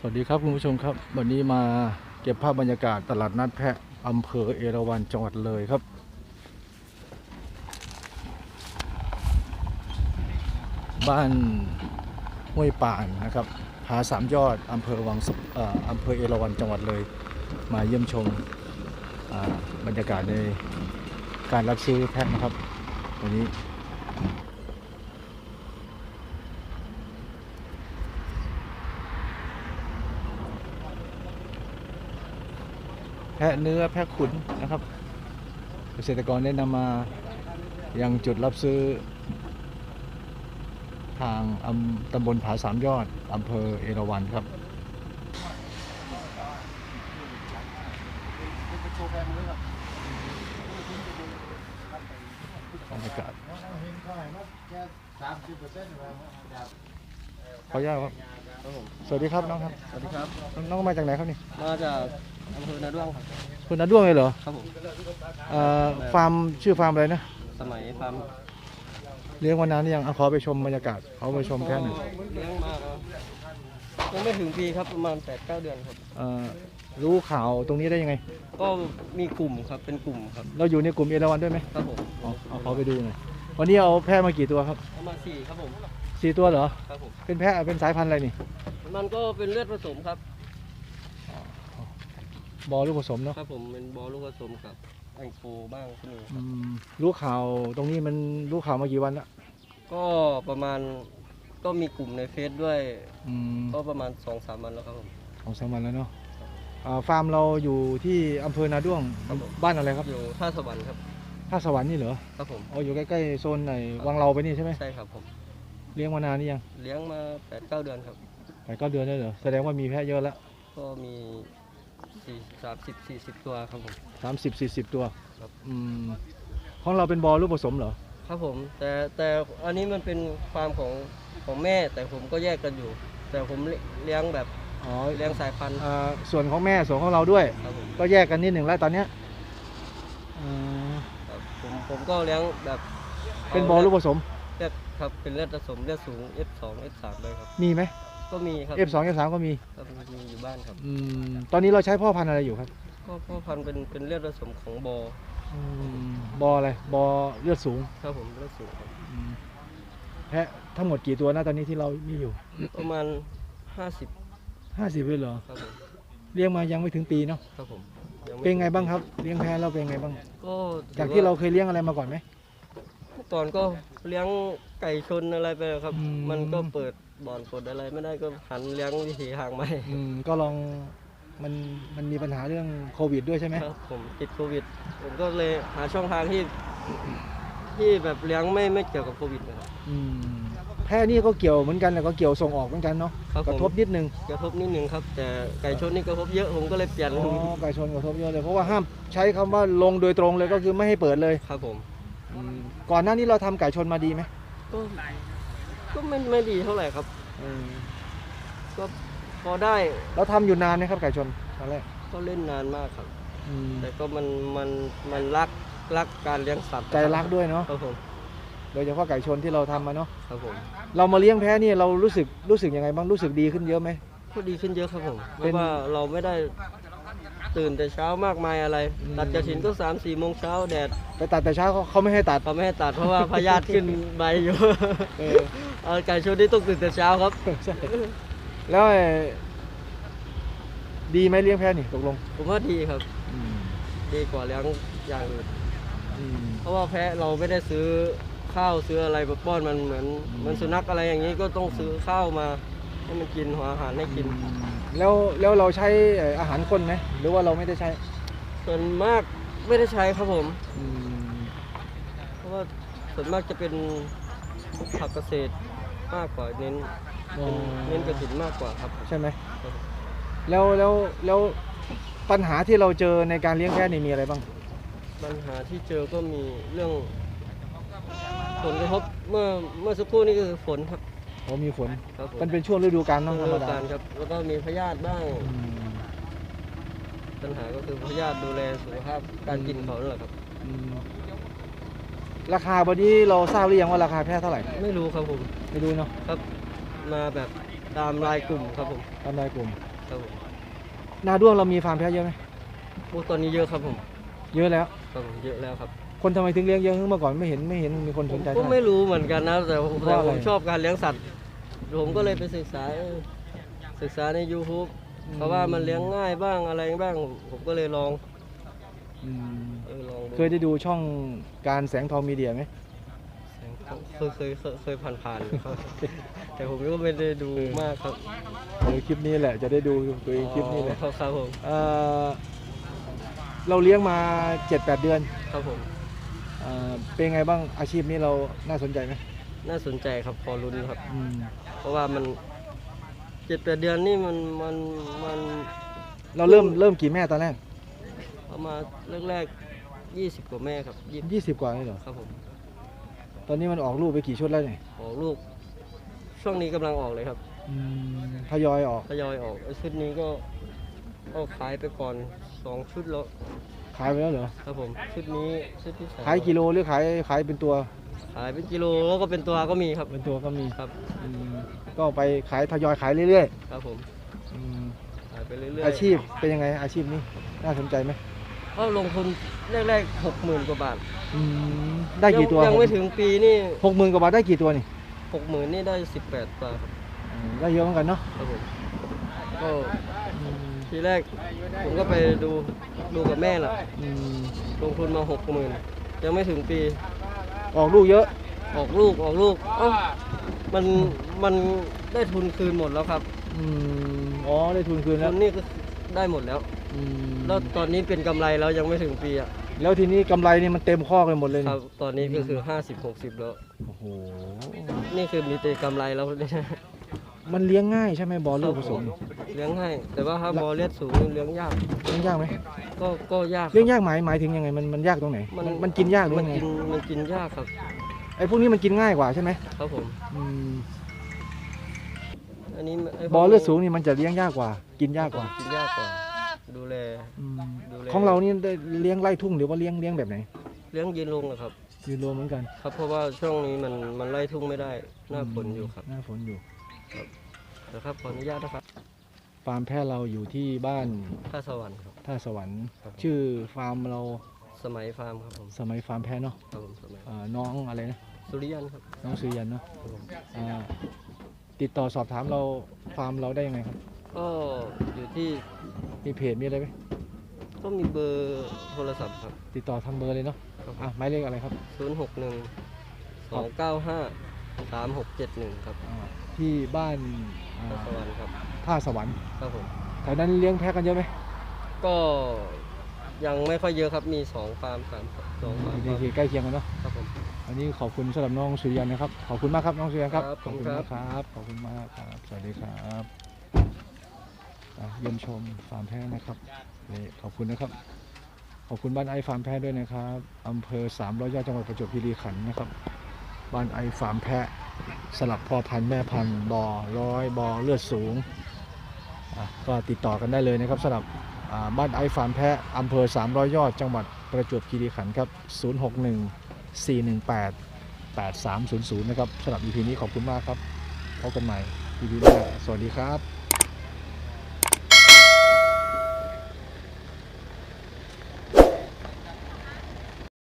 สวัสดีครับคุณผู้ชมครับ วันนี้มาเก็บภาพบรรยากาศตลาดนัดแพะอำเภอเอราวัณจังหวัดเลยครับ บ้านห้วยป่านนะครับผาสามยอดอำเภอวังอออำเภอเอราวัณจังหวัดเลย มาเยี่ยมชมบรรยากาศในการรับซื้อแพะนะครับ วันนี้ แพะเนื้อแพะขุนนะครับ เกษตรกรได้นำมายังจุดรับซื้อ ทางอำตำบลผาสามยอดอำเภอเอราวัณครับบรรยากาศขออนุญาตครับครับผมสวัสดีครับน้องครับ สวัสดีครับ น้องมาจากไหนครับนี่ มาจาก อำเภอนาด้วงครับคุณนัดด้วงเลยเหรอครับผมเอ่อฟาร์มชื่อฟาร์มอะไรนะสมัยฟาร์มเลี้ยงมานานหรือยังเอาขอไปชมบรรยากาศเขาไปชมแค่หนึ่งอยเลี้ยงมายังไม่ถึงปีครับประมาณ8ปดเดือนครับ เอ่อรู้ข่าวตรงนี้ได้ยังไง ก็มีกลุ่มครับเป็นกลุ่มครับเราอยู่ในกลุ่มเอราวันด้วยไหมครับผมเอาเอาขอไปดูหน่อยวันนี้เอาแพะมากี่ตัวครับประมาณสี่ครับผมสี่ตัวเหรอ ครับผมเป็นแพะเป็นสายพันธุ์อะไรนี่ มันก็เป็นเลือดผสมครับ บอลูกผสมเนาะครับผมเป็นบอลลูกผสมกับแองโกบ้างก็มีอืมรู้ข่าวตรงนี้มันรู้ข่าวมากี่วันละก็ประมาณก็มีกลุ่มในเฟซด้วยอืมก็ประมาณ2อสามวันแล้วครับผมสองสามวันแล้วเนาะอ่าฟาร์มเราอยู่ที่อำเภอนาด้วงครับผม บ้านอะไรครับอยู่ท่าสวรรค์ครับท่าสวรรค์นี่เหรอครับผม อ๋ออยู่ใกล้ๆโซนไหนวังเราไปนี่ใช่ไหมใช่ครับผม เลี้ยงมานานนี่ยังเลี้ยงมา8ปดเเดือนครับ ไปก็เดือนได้เหรอแสดงว่ามีแพะเยอะแล้วก็มี สี่สามสิบสี่สิบตัวครับผมสามสิบสี่สิบตัวครับอืมของเราเป็นบอลลูกผสมเหรอ ครับผมแต่แต่อันนี้มันเป็นฟาร์มของของแม่แต่ผมก็แยกกันอยู่ แต่ผมเลี้ยงแบบอ๋อเลี้ยงสายพันธุ์ อ่าส่วนของแม่ส่วนของเราด้วย ครับผมก็แยกกันนิดหนึ่งแล้วตอนเนี้ยอืมครับผมผมก็เลี้ยงแบบเป็นบอลลูกผสม เลือดครับเป็นเลือดผสมเลือดสูง F2 F3 เลยครับ มีไหม ก็มีครับ F2 F3 ก็มีครับมีอยู่บ้านครับ อืมตอนนี้เราใช้พ่อพันธุ์อะไรอยู่ครับก็พ่อพันธุ์เป็นเป็นเลือดผสมของบออืมบออะไรบอเลือดสูงครับผมเลือดสูงครับอืมแพะทั้งหมดกี่ตัวนะตอนนี้ที่เรามีอยู่ ประมาณ 50 50เลยเหรอครับผมเลี้ยงมายังไม่ถึงปีเนาะครับผมยัม่เป็นไงบ้างครับเลี้ยงแพะเราเป็นไงบ้าง ก็ถือจากที่เราว่เคยเลี้ยงอะไรมาก่อนไหมเมื่อก่อนก็เลี้ยงไก่ชนอะไรไปครับ อืม มันก็เปิด บ่อนเปิดอะไรไม่ได้ก็หันเลี้ยงวิถีทางใหม่อืมก็ลองมันมันมีปัญหาเรื่องโควิดด้วยใช่ไหมครับผมติดโควิด ผมก็เลยหาช่องทางที่ ที่แบบเลี้ยงไม่ไม่เกี่ยวกับโควิดนะครับ อืมแพะนี่ก็เกี่ยวเหมือนกันแต่ก็เกี่ยวส่งออกเหมือนกันเนาะครับกผมระทบนิดนึงกระทบนิดนึงครับ แต่ไก่ชนนี่กระทบเยอะผมก็เลยเปลี่ยนอ๋อไก่ชนกระทบเยอะเลยเพราะว่าห้ามใช้คำว่าลงโดยตรงเลยก็คือไม่ให้เปิดเลยครับผม อืมก่อนหน้านี้เราทำไก่ชนมาดีไหมก็ ก็ไม่ไม่ดีเท่าไหร่ครับ อืมก็พอได้เราทำอยู่นานไหมครับไก่ชนตอนแรกก็เล่นนานมากครับ อืมแต่ก็มันมันมันรักรักการเลี้ยงสัตว์ใจรักด้วยเนาะครับผมโดยเฉพาะไก่ชนที่เราทำมาเนาะครับผมเรามาเลี้ยงแพะนี่เรารู้สึกรู้สึกยังไงบ้างรู้สึกดีขึ้นเยอะไหม ก็ดีขึ้นเยอะครับผมเพเป็น ราะว่าเราไม่ได้ ตื่นแต่เช้ามากมายอะไรอืมตัดกระถินก็สามสี่โมงเช้าแดดไปตัดแต่เช้าเขาเขาไม่ให้ตัด เขาไม่ให้ตัดเพราะว่าพยาธิขึ้นใบอยู่เออ เอาไก่ชนนี่ต้องตื่นแต่เช้าครับ ใช่แล้วไอ้ดีไหมเลี้ยงแพะนี่ตกลงผมว่าดีครับอืมดีกว่าเลี้ยงอย่างอื่นอืม เพราะว่าแพะเราไม่ได้ซื้อข้าวซื้ออะไรมาป้อนมันเหมือนเหมันสุนัขอะไรอย่างนี้ก็ต้องซื้อข้าวมา ให้มันกินหัวอาหารให้กิน แล้วแล้วเราใช้เอ่ออาหารคนไหมหรือว่าเราไม่ได้ใช้ส่วนมากไม่ได้ใช้ครับผม อืมเพราะว่าส่วนมากจะเป็นผักเกษตรมากกว่าเน้นอ๋อเป็นเน้นกระถินมากกว่าครับ ใช่ไหมครับ แล้วแล้วแล้วปัญหาที่เราเจอในการเลี้ยงแพะนี่มีอะไรบ้างปัญหาที่เจอก็มีเรื่อง ผลกระทบเมื่อเมื่อสักครู่นี้คือฝนครับ โอ้มีฝน ครับผมมันเป็นช่วงฤดูกาลเนาะธรรมฤดูดากาลครับแล้วก็มีพยาธิบ้าง อืม ปัญหาก็คือพยาธิดูแลสุขภาพการกินเขานั่นแหละครับ อืมราคาวันนี้เราทราบหรือยังว่าราคาแพะเท่าไหร่ ไม่รู้ครับผมไม่รู้เนาะครับ มาแบบตตามรายกลุ่มครับผมตามรายกลุ่ม ครับผมนาด้วงเรามีฟาร์มแพะเยอะไหมโอ้ตอนนี้เยอะครับผม เยอะแล้ว ครับผมเยอะแล้วครับ คนทำไมถึงเลี้ยงเยอะเมื่อก่อนไม่เห็นไม่เห็นมีคนผสมนใจก็เท่าไหร่ ไม่รู้เหมือนกันนะแต่ผมเพแต่ราะอะไรผมชอบการเลี้ยงสัตว์ ผมก็เลยไปศึกษาเออศึกษาใน YouTube เพราะว่ามันเลี้ยงง่ายบ้างอะไรบ้าง ผมก็เลยลองอืมเออลองดูเคยได้ดูช่องการแสงทองมีเดียไหม เคยเคยเคยเคยผ่านผ่านๆครับ แต่ผมก็ไม่ได้ดูมากครับเออคลิปนี้แหละจะได้ดูตัวเองคลิปนี้แหละอ๋อครับผมเอ่อเราเลี้ยงมา 7-8 เดือน ครับผมเอ่อเป็นไงบ้างอาชีพนี้เราน่าสนใจไหมน่าสนใจครับพอรุ้นครับ อืมเพราะว่ามันเจ็ดแปดเดือนนี่มันมันมันเราเริ่มเริ่มกี่แม่ตอนแรกเอามาแรกๆยี่สิบกว่าแม่ครับยี่20 กว่าเลยเหรอครับผมตอนนี้มันออกลูกไปกี่ชุดแล้วเนี่ยออกลูก ช่วงนี้กำลังออกเลยครับอืมทยอยออก ทยอยออกไอ้ชุดนี้ก็ก็ขายไปก่อนสองชุดแล้ว ขายไปแล้วเหรอ ครับผมชุดนี้ชุดที่สองขายกิโลหรือขายขายเป็นตัว ขายเป็นกิโลแล้วก็เป็นตัวก็มีครับเป็นตัวก็มีครับอืมก็ไปขายทยอยขายเรื่อยครับผมๆอืมขายไปเรื่อยๆอาชีพเป็นยังไงอาชีพนี้น่าสนใจไหมก็ลงทุนแรกๆหกหมื่นกว่าบาทอืมได้กี่ตัวยังยังไม่ถึงปีนี่หกหมื่นกว่าบาทได้กี่ตัวนี่หกหมื่นนี่ได้สิบแปดตัวครับอืมได้เยอะเหมือนกันเนาะครับผมก็อืม ทีแรกผมก็ไปดูดูกับแม่ล่ะอืมลงทุนมาหกหมื่นยังไม่ถึงปี ออกลูกเยอะ ออกลูกออกลูกเอ้ามันมันได้ทุนคืนหมดแล้วครับอืมอ๋อได้ทุนคืนแล้ทุวนนี่ก็ได้หมดแล้ว อืมแล้วตอนนี้เป็นกำไรแล้วยังไม่ถึงปีอะแล้วทีนี้กำไรนี่มันเต็มข้อกันหมดเลยคนี่รับตอนนี้ก็คือ 50 60 แล้ว โอ้โหนี่คือมีแต่กำไรแล้วเนี่ยมันเลี้ยงง่ายใช่ไหมบอลลูกผสมนี่ เลี้ยงให้ แต่ว่าถ้าบอลเลียดสูงนี่เลี้ยงยาก เลี้ยงยากไหมก็ก็ยากเลี้ยงยากหมายหมายถึงยังไงมันมันยากตรงไหน มัน มันมันกินยากหรือมันยังไงกินมันกินยากครับ ไอ้พวกนี้มันกินง่ายกว่าใช่ไหมครับผม อืมอันนี้ไพวกบอลเลือดสูงนี่มันจะเลี้ยงยากกว่า กินยากกว่ากินยากกว่า ดูแล อืมดูแล ของเรานี่ได้เลี้ยงไล่ทุ่งหรือว่าเลี้ยงเลี้ยงแบบไหนเลี้ยงยืนลงอะครับ ยืนรวมเหมือนกันครับ เพราะว่าช่วงนี้มันมันไล่ทุ่งไม่ได้หน้าฝนอยู่ครับ หน้าฝนอยู่ นะครับขออนุญาตนะครับ ฟาร์มแพะเราอยู่ที่บ้านท่าสวรรค์ครับ ท่าสวรรค์ ครับ ชื่อฟาร์มเราสมัยฟาร์มครับผมสมัยฟาร์มแพะเนาะครับผมสมัยอ่าน้องอะไรนะ สุริยันครับน้องซื้อยันเนาะครับผมอ่าติดต่อสอบถามเราฟาร์มเราได้ยังไงครับ ก็อยู่ที่มีเพจมีอะไรไหมก็มีเบอร์โทรศัพท์ครับติดต่อทางเบอร์เลยเนาะครับอะหมายเลขอะไรครับศูนย์หกหนึ่งสองเก้าห้าสามหกเจ็ดหนึ่งครับอ่า ที่บ้านอ่าท่าสวรรค์ครับท่าสวรรค์ครับผมแถวนั้นเลี้ยงแพะกันเยอะไหมก็ยังไม่ค่อยเยอะครับมีสองฟาร์มสามสองฟาร์มดีๆใกล้เคียงกันเนาะครับผมวันนี้ขอบคุณสำหรับน้องสุริยันนะครับขอบคุณมากครับน้องสุริยันครับครับขอบคุณขอบคุณมากครับขอบคุณมากครับสวัสดีครับอะเยี่ยมชมฟาร์มแพะนะครับนี่ขอบคุณนะครับ ขอบคุณบ้านไอฟาร์มแพะด้วยนะครับอำเภอสามร้อยยอดจังหวัดประจวบคีรีขันธ์นะครับ บ้านไอฟาร์มแพะ สลับพ่อพันธุ์แม่พันธุ์บอร้อยบอเลือดสูง ก็ติดต่อกันได้เลยนะครับสำหรับบ้านไอฟาร์มแพะอำเภอ 300 ยอด จังหวัดประจวบคีรีขันธ์ครับ 061 418 8300 นะครับสำหรับ EP นี้ขอบคุณมากครับพบกันใหม่ EP หน้าสวัสดีครับ